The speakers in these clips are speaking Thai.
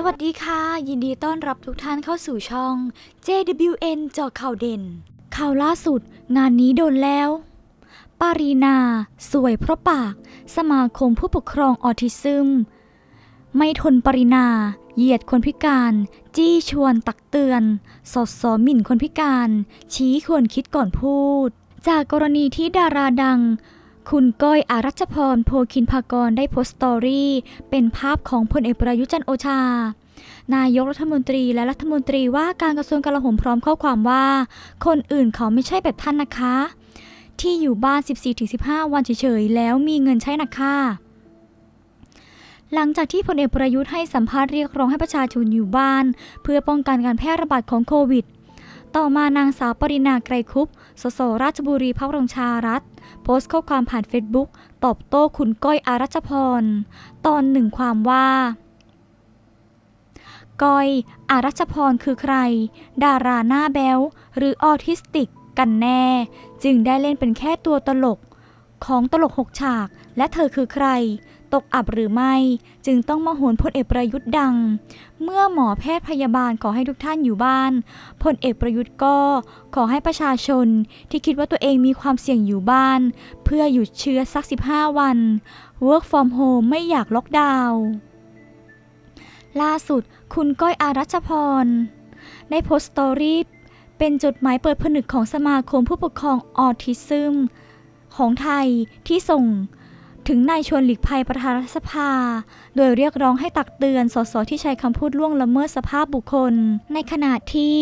สวัสดีค่ะ ยินดีต้อนรับทุกท่านเข้าสู่ช่อง JWN เจาะข่าวเด่น ข่าวล่าสุด งานนี้โดนแล้ว ปารีนา สวยเพราะปาก สมาคมผู้ปกครองออทิซึม ไม่ทนปรินา เหยียดคนพิการ จี้ชวนตักเตือน สอดสอหมิ่นคนพิการ ชี้ควรคิดก่อนพูด จากกรณีที่ดาราดัง คุณก้อยอารัชพรโพคินพากรได้โพสต์สตอรี่ เป็นภาพของพลเอกประยุจันโอชา นายกรัฐมนตรีและรัฐมนตรีว่าการกระทรวงกลาโหมพร้อมข้อความว่า คนอื่นเขาไม่ใช่แบบท่านนะคะ ที่อยู่บ้าน 14-15 วันเฉยๆ แล้วมีเงินใช้นะคะหลังจากที่พลเอกประยุทธ์ให้สัมภาษณ์เรียกร้องให้ประชาชนอยู่บ้าน เพื่อป้องกันการแพร่ระบาดของโควิด ต่อมานางสาวปรินาไกรคุป สสราชบุรีพักรงชารัฐ โพสต์ข้อความผ่านเฟซบุ๊กตอบโต้คุณก้อยอารัชพร ตอนหนึ่งความว่าก้อย อารัชพรคือใคร ดาราหน้าแบ๊วหรือออทิสติกกันแน่ จึงได้เล่นเป็นแค่ตัวตลก ของตลกหกฉาก และเธอคือใคร ตกอับหรือไม่ จึงต้องมาโหนพลเอกประยุทธ์ดัง เมื่อหมอแพทย์พยาบาลขอให้ทุกท่านอยู่บ้านพลเอกประยุทธ์ก็ขอให้ประชาชนที่คิดว่าตัวเองมีความเสี่ยงอยู่บ้าน เพื่อหยุดเชื้อสัก 15 วัน work from home ไม่อยากล็อกดาวน์ล่าสุดคุณก้อยอารัชพรได้โพสต์สตอรี่เป็นจดหมายเปิดผนึกของสมาคมผู้ปกครองออทิซึมของไทยที่ส่ง ถึงนายชวนหลีกภัยประธานรัฐสภา โดยเรียกร้องให้ตักเตือนสสที่ใช้คำพูดล่วงละเมิดสภาพบุคคล ในขณะที่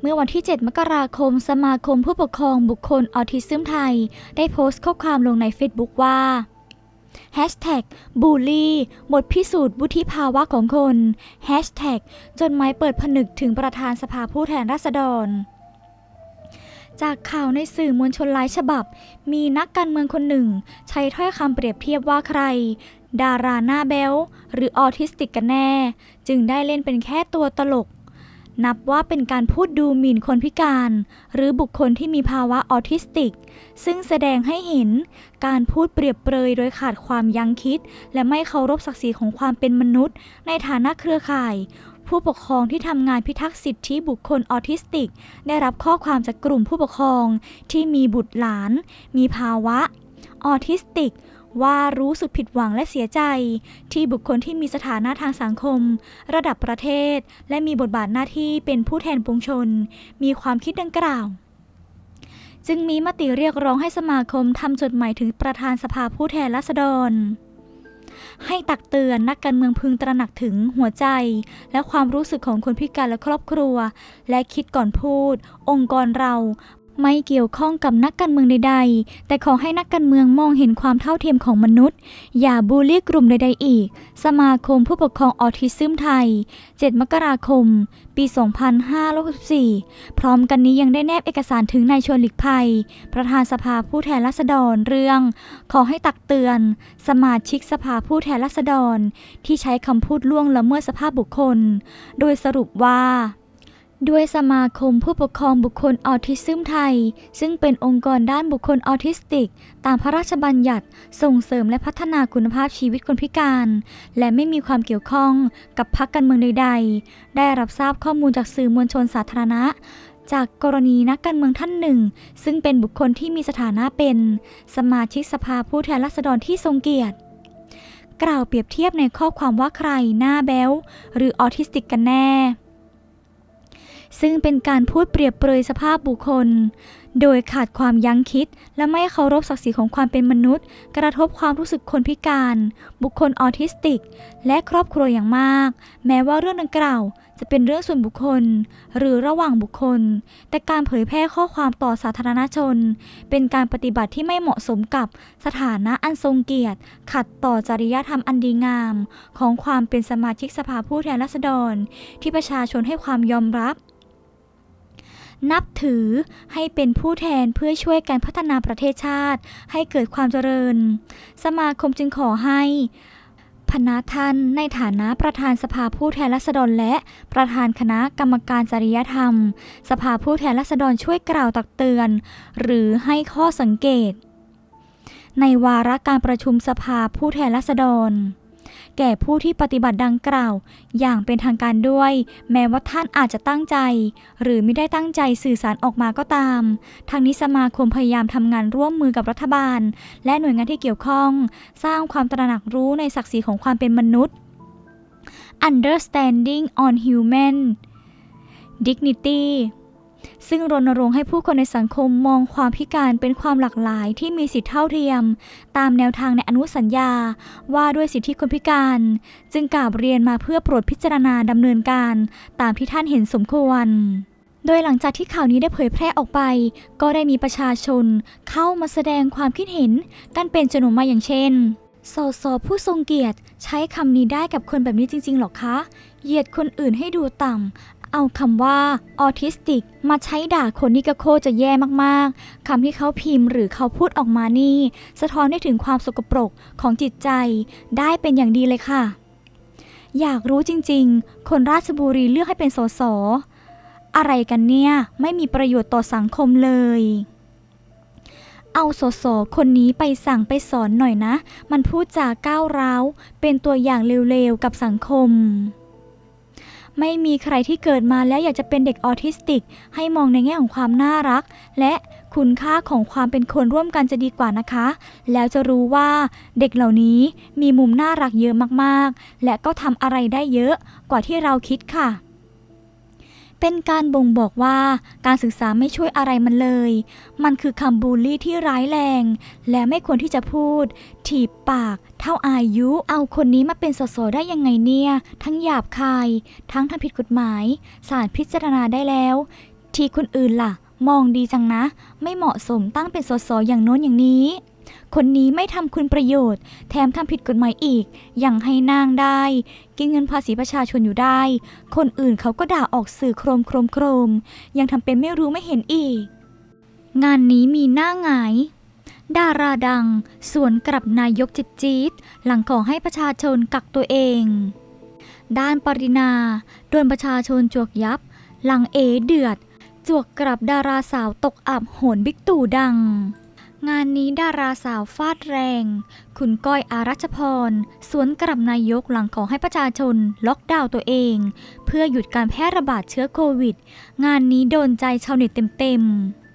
เมื่อวันที่ 7 มกราคม สมาคมผู้ปกครองบุคคลออทิซึมไทย ได้โพสต์ข้อความลงใน Facebook ว่า Hashtag บูลลี่บทพิสูจน์วุฒิภาวะของคน Hashtag จนไม้เปิดผนึกถึงประธานสภาผู้แทนราษฎร จากข่าวในสื่อมวลชนหลายฉบับ มีนักการเมืองคนหนึ่ง ใช้ถ้อยคำเปรียบเทียบว่าใคร ดาราหน้าแบลหรือออทิสติกกันแน่ จึงได้เล่นเป็นแค่ตัวตลก นับว่าเป็นการพูดดูหมิ่นคนพิการ หรือบุคคลที่มีภาวะออทิสติก ซึ่งแสดงให้เห็นการพูดเปรียบเปรยโดยขาดความยั้งคิด และไม่เคารพศักดิ์ศรีของความเป็นมนุษย์ ในฐานะเครือข่าย ผู้ปกครองที่ทำงานพิทักษ์สิทธิบุคคลออทิสติก ได้รับข้อความจากกลุ่มผู้ปกครองที่มีบุตรหลาน มีภาวะออทิสติก ว่ารู้สึกผิดหวังและเสียใจ ที่บุคคลที่มีสถานะทางสังคม ระดับประเทศ และมีบทบาทหน้าที่เป็นผู้แทนปวงชน มีความคิดดังกล่าวจึงมีมติเรียกร้องให้สมาคมทำจดหมายถึงประธานสภาผู้แทนราษฎร ให้ตักเตือนนักการเมืองพึงตระหนักถึงหัวใจ และความรู้สึกของคนพิการและครอบครัว และคิดก่อนพูด องค์กรเรา ไม่เกี่ยวข้องกับนักการเมืองใดๆ แต่ขอให้นักการเมืองมองเห็นความเท่าเทียมของมนุษย์ อย่าบูลลี่กลุ่มใดๆอีก สมาคมผู้ปกครองออทิซึมไทย 7 มกราคม ปี 2564 พร้อมกันนี้ยังได้แนบเอกสารถึงนายชวนหลีกภัย ประธานสภาผู้แทนราษฎรเรื่อง ขอให้ตักเตือน สมาชิกสภาผู้แทนราษฎร ที่ใช้คำพูดล่วงละเมิดสภาพบุคคล โดยสรุปว่า ด้วยสมาคมผู้ปกครองบุคคลออทิซึมไทย ซึ่งเป็นองค์กรด้านบุคคลออทิสติก ตามพระราชบัญญัติส่งเสริมและพัฒนาคุณภาพชีวิตคนพิการ และไม่มีความเกี่ยวข้องกับพรรคการเมืองใด ๆ ได้รับทราบข้อมูลจากสื่อมวลชนสาธารณะ จากกรณีนักการเมืองท่านหนึ่ง ซึ่งเป็นบุคคลที่มีสถานะเป็น สมาชิกสภาผู้แทนราษฎรที่ทรงเกียรติกล่าวเปรียบเทียบในข้อความว่าใครหน้าแบ๊วหรือออทิสติกกันแน่ ซึ่งเป็นการพูดเปรียบเปรยสภาพบุคคล โดยขาดความยั้งคิด และไม่เคารพศักดิ์ศรีของความเป็นมนุษย์ กระทบความรู้สึกคนพิการ บุคคลออทิสติก และครอบครัวอย่างมาก แม้ว่าเรื่องดังกล่าว จะเป็นเรื่องส่วนบุคคล หรือระหว่างบุคคล แต่การเผยแพร่ข้อความต่อสาธารณชน เป็นการปฏิบัติที่ไม่เหมาะสมกับสถานะอันทรงเกียรติ ขัดต่อจริยธรรมอันดีงาม ของความเป็นสมาชิกสภาผู้แทนราษฎร ที่ประชาชนให้ความยอมรับ นับถือให้เป็นผู้แทนเพื่อช่วยการพัฒนาประเทศชาติ ให้เกิดความเจริญ สมาคมจึงขอให้พนาท่านในฐานะประธานสภาผู้แทนราษฎรและประธานคณะกรรมการจริยธรรม สภาผู้แทนราษฎรช่วยกล่าวตักเตือน หรือให้ข้อสังเกต ในวาระการประชุมสภาผู้แทนราษฎร แก่ผู้ที่ปฏิบัติดังกล่าว อย่างเป็นทางการด้วย แม้ว่าท่านอาจจะตั้งใจ หรือไม่ได้ตั้งใจสื่อสารออกมาก็ตาม ทางนี้สมาคมพยายามทำงานร่วมมือกับรัฐบาล และหน่วยงานที่เกี่ยวข้อง สร้างความตระหนักรู้ในศักดิ์ศรีของความเป็นมนุษย์ understanding on human dignity ซึ่งรณรงค์ให้ผู้คนในสังคมมองความพิการเป็นความหลากหลายที่มีสิทธิเท่าเทียม ตามแนวทางในอนุสัญญา ว่าด้วยสิทธิคนพิการ จึงกราบเรียนมาเพื่อโปรดพิจารณาดำเนินการ ตามที่ท่านเห็นสมควรโดยหลังจากที่ข่าวนี้ได้เผยแพร่ออกไป ก็ได้มีประชาชนเข้ามาแสดงความคิดเห็นกันเป็นจำนวนมากอย่างเช่น สสผู้ทรงเกียรติใช้คำนี้ได้กับคนแบบนี้จริงๆหรอคะ เหยียดคนอื่นให้ดูต่ำ เอาคำว่าออทิสติก มาใช้ด่าคนนี่ก็โคจะแย่มากๆ คำที่เขาพิมพ์หรือเขาพูดออกมานี่ สะท้อนได้ถึงความสกปรกของจิตใจ ได้เป็นอย่างดีเลยค่ะ อยากรู้จริงๆ คนราชบุรีเลือกให้เป็นสส อะไรกันเนี่ย ไม่มีประโยชน์ต่อสังคมเลยเอาสสคนนี้ไปสั่งไปสอนหน่อยนะ มันพูดจาก้าวร้าว เป็นตัวอย่างเร็วๆกับสังคม ไม่มีใครที่เกิดมาแล้วอยากจะเป็นเด็กออทิสติก ให้มองในแง่ของความน่ารัก และคุณค่าของความเป็นคนร่วมกันจะดีกว่านะคะ แล้วจะรู้ว่าเด็กเหล่านี้มีมุมน่ารักเยอะมากๆ และก็ทำอะไรได้เยอะกว่าที่เราคิดค่ะ เป็นการบ่งบอกว่าการศึกษาไม่ช่วยอะไรมันเลย มันคือคำบูลลี่ที่ร้ายแรง และไม่ควรที่จะพูด ถีบปาก เท่าอายุ เอาคนนี้มาเป็นสสได้ยังไงเนี่ย ทั้งหยาบคาย ทั้งทำผิดกฎหมาย ศาลพิจารณาได้แล้ว ทีคนอื่นล่ะ มองดีจังนะ ไม่เหมาะสมตั้งเป็นสสอย่างโน้นอย่างนี้ คนนี้ไม่ทำคุณประโยชน์ แถมทำผิดกฎหมายอีก ยังให้นางได้ กินเงินภาษีประชาชนอยู่ได้ คนอื่นเขาก็ด่าออกสื่อโครมโครมโครม ยังทำเป็นไม่รู้ไม่เห็นอีก งานนี้มีหน้าหงายดาราดัง สวนกลับนายกจิตจี๊ดหลังขอให้ประชาชนกักตัวเอง ด้านปรินาโดนประชาชนจวกยับ หลังเอเดือด จวกกลับดาราสาวตกอับโหนบิ๊กตู่ดัง งานนี้ดาราสาวฟาดแรง คุณก้อยอารัชพร สวนกลับนายกหลังขอให้ประชาชน ล็อกดาวน์ตัวเอง เพื่อหยุดการแพร่ระบาดเชื้อโควิด งานนี้โดนใจชาวเน็ตเต็มๆ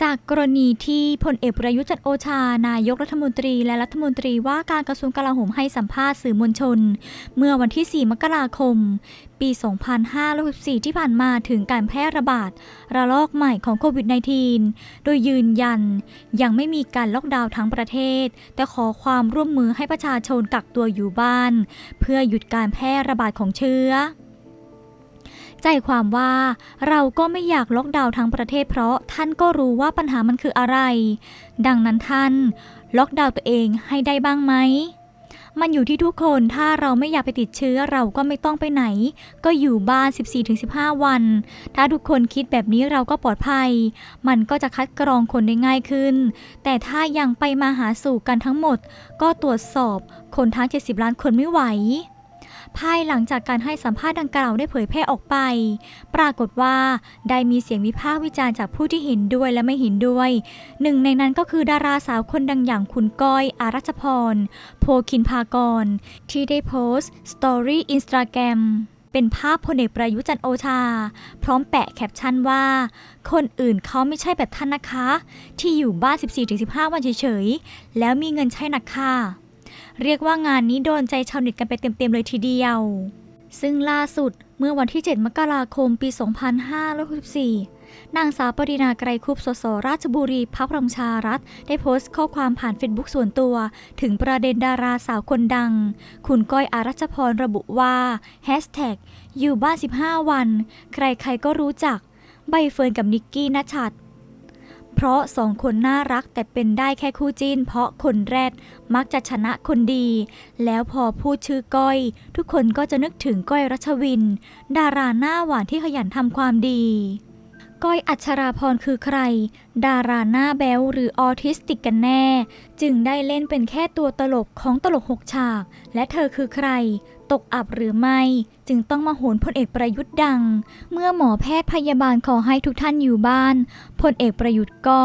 จากกรณีที่พลเอกประยุจันโอชา นายกรัฐมนตรีและรัฐมนตรีว่าการกระทรวงกลาโหมให้สัมภาษณ์สื่อมวลชน เมื่อวันที่ 4 มกราคม ปี 2564 ที่ผ่านมาถึงการแพร่ระบาด ระลอกใหม่ของโควิด -19 โดยยืนยัน ยังไม่มีการล็อกดาวน์ทั้งประเทศ แต่ขอความร่วมมือให้ประชาชนกักตัวอยู่บ้าน เพื่อหยุดการแพร่ระบาดของเชื้อ ใจความว่าเราก็ไม่อยากล็อกดาวน์ทั้งประเทศเพราะท่านก็รู้ว่าปัญหามันคืออะไร ดังนั้นท่าน ล็อกดาวน์ตัวเองให้ได้บ้างไหมมันอยู่ที่ทุกคนถ้าเราไม่อยากไปติดเชื้อเราก็ไม่ต้องไปไหน ก็อยู่บ้าน 14-15 วัน ถ้าทุกคนคิดแบบนี้เราก็ปลอดภัย มันก็จะคัดกรองคนได้ง่ายขึ้น แต่ถ้ายังไปมาหาสู่กันทั้งหมด ก็ตรวจสอบคนทั้ง 70 ล้านคนไม่ไหว ภายหลังจากการให้สัมภาษณ์ดังกล่าวได้เผยแพร่ออกไป ปรากฏว่าได้มีเสียงวิพากษ์วิจารณ์จากผู้ที่เห็นด้วยและไม่เห็นด้วย หนึ่งในนั้นก็คือดาราสาวคนดังอย่างคุณก้อยอารัชพร โพคินพากร ที่ได้โพสต์สตอรี่อินสตาแกรมเป็นภาพพลเอกประยุจันโอชา พร้อมแปะแคปชั่นว่า คนอื่นเขาไม่ใช่แบบท่านนะคะ ที่อยู่บ้าน 14-15 วันเฉยๆ แล้วมีเงินใช้หนักค่ะ เรียกว่างานนี้โดนใจชาวเน็ตกันไปเต็มๆเลยทีเดียว ซึ่งล่าสุดเมื่อวันที่ 7 มกราคมปี 2564 นางสาวปรินาไกรคุปสสราชบุรีพักพลังชารัฐ ได้โพสต์ข้อความผ่านเฟซบุ๊กส่วนตัว ถึงประเด็นดาราสาวคนดัง คุณก้อยอารัชพรระบุว่าแฮชแท็กอยู่บ้าน 15 วัน ใครๆก็รู้จัก ใบเฟิร์นกับนิกกี้นัชัด เพราะสองคนน่ารักแต่เป็นได้แค่คู่จิ้น เพราะคนแรกมักจะชนะคนดี แล้วพอพูดชื่อก้อย ทุกคนก็จะนึกถึงก้อยรัชวิน ดาราหน้าหวานที่ขยันทำความดีก้อยอัชราพรคือใคร ดาราหน้าแบ๊วหรือออทิสติกกันแน่ จึงได้เล่นเป็นแค่ตัวตลกของตลกหกฉาก และเธอคือใคร ตกอับหรือไม่ จึงต้องมาโหนพลเอกประยุทธ์ดัง เมื่อหมอแพทย์พยาบาลขอให้ทุกท่านอยู่บ้านพลเอกประยุทธ์ก็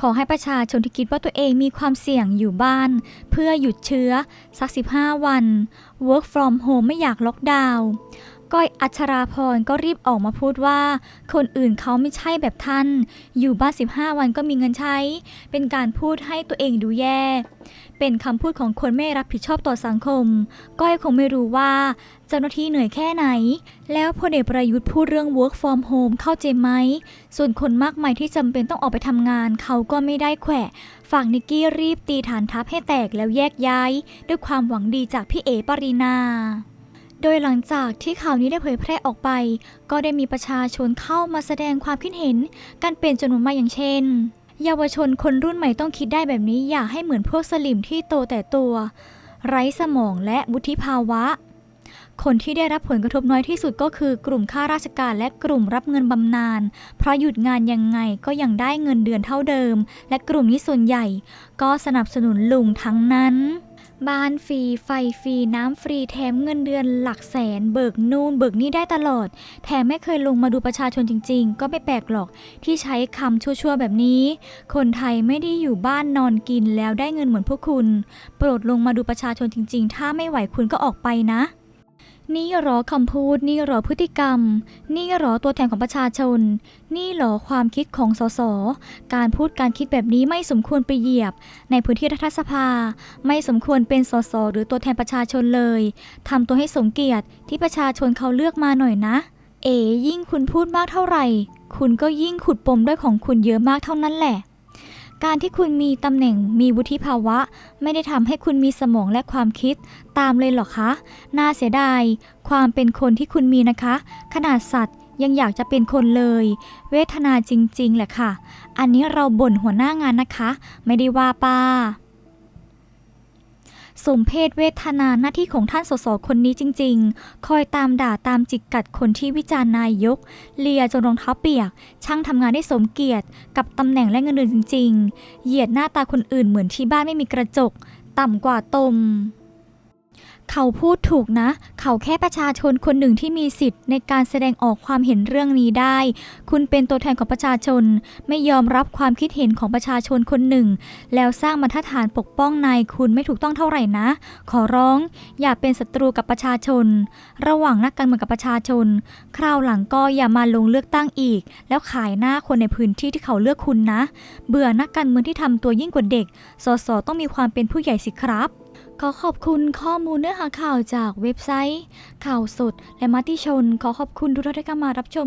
ขอให้ประชาชนที่คิดว่าตัวเองมีความเสี่ยงอยู่บ้าน เพื่อหยุดเชื้อสัก 15 วัน work from home ไม่อยากล็อกดาวน์ ก้อยอัชราพรก็รีบออกมาพูดว่า คนอื่นเขาไม่ใช่แบบท่าน อยู่บ้าน 15 วันก็มีเงินใช้ เป็นการพูดให้ตัวเองดูแย่ เป็นคำพูดของคนไม่รับผิดชอบต่อสังคม ก้อยคงไม่รู้ว่าเจ้าหน้าที่เหนื่อยแค่ไหน แล้วพลเอกประยุทธ์พูดเรื่อง work from home เข้าใจไหม ส่วนคนมากมายที่จำเป็นต้องออกไปทำงาน เขาก็ไม่ได้แขวะฝากนิกกี้รีบตีฐานทัพให้แตกแล้วแยกย้าย ด้วยความหวังดีจากพี่เอปรินา โดยหลังจากที่ข่าวนี้ได้เผยแพร่ออกไป ก็ได้มีประชาชนเข้ามาแสดงความคิดเห็นกันเป็นจำนวนมากอย่างเช่น เยาวชนคนรุ่นใหม่ต้องคิดได้แบบนี้อย่าให้เหมือนพวกสลิมที่โตแต่ตัว ไร้สมองและวุฒิภาวะ คนที่ได้รับผลกระทบน้อยที่สุดก็คือกลุ่มข้าราชการและกลุ่มรับเงินบำนาญเพราะหยุดงานยังไงก็ยังได้เงินเดือนเท่าเดิม และกลุ่มนี้ส่วนใหญ่ ก็สนับสนุนลุงทั้งนั้น บ้านฟรี ไฟฟรี น้ำฟรี แถมเงินเดือนหลักแสน เบิกนู่นเบิกนี่ได้ตลอด แถมไม่เคยลงมาดูประชาชนจริง ๆ ก็ไม่แปลกหรอกที่ใช้คำชั่วๆแบบนี้ คนไทยไม่ได้อยู่บ้านนอนกินแล้วได้เงินเหมือนพวกคุณ โปรดลงมาดูประชาชนจริง ๆ ถ้าไม่ไหวคุณก็ออกไปนะ นี่หรอคำพูด นี่หรอพฤติกรรม นี่หรอตัวแทนของประชาชน นี่หรอความคิดของสส การพูดการคิดแบบนี้ไม่สมควรไปเหยียบ ในพื้นที่รัฐสภา ไม่สมควรเป็นสสหรือตัวแทนประชาชนเลย ทำตัวให้สมเกียรติที่ประชาชนเขาเลือกมาหน่อยนะ เอ๋ยิ่งคุณพูดมากเท่าไหร่ คุณก็ยิ่งขุดปมด้วยของคุณเยอะมากเท่านั้นแหละ การที่คุณมีตำแหน่งมีวุฒิภาวะ ไม่ได้ทำให้คุณมีสมองและความคิด ตามเลยเหรอคะ น่าเสียดาย ความเป็นคนที่คุณมีนะคะ ขนาดสัตว์ยังอยากจะเป็นคนเลย เวทนาจริงๆแหละค่ะ อันนี้เราบ่นหัวหน้างานนะคะ ไม่ได้ว่าป้า สมเพศเวทนาหน้าที่ของท่านสสคนนี้จริง ๆ คอยตามด่าตามจิกกัดคนที่วิจารณ์นายก เลียจนรองเท้าเปียก ช่างทำงานได้สมเกียรติ กับตำแหน่งและเงินเดือนจริง ๆ เหยียดหน้าตาคนอื่นเหมือนที่บ้านไม่มีกระจก ต่ำกว่าตม เขาพูดถูกนะ เขาแค่ประชาชนคนหนึ่งที่มีสิทธิ์ในการแสดงออกความเห็นเรื่องนี้ได้ คุณเป็นตัวแทนของประชาชน ไม่ยอมรับความคิดเห็นของประชาชนคนหนึ่ง แล้วสร้างบรรทัดฐานปกป้องนายคุณไม่ถูกต้องเท่าไหร่นะ ขอร้อง อย่าเป็นศัตรูกับประชาชน ระหว่างนักการเมืองกับประชาชน คราวหลังก็อย่ามาลงเลือกตั้งอีก แล้วขายหน้าคนในพื้นที่ที่เขาเลือกคุณนะ เบื่อนักการเมืองที่ทำตัวยิ่งกว่าเด็ก สสต้องมีความเป็นผู้ใหญ่สิครับ ขอขอบคุณข้อมูลเนื้อหาข่าวจากเว็บไซต์ ข่าวสด และมัติชน ขอขอบคุณทุกท่านที่เข้ามารับชม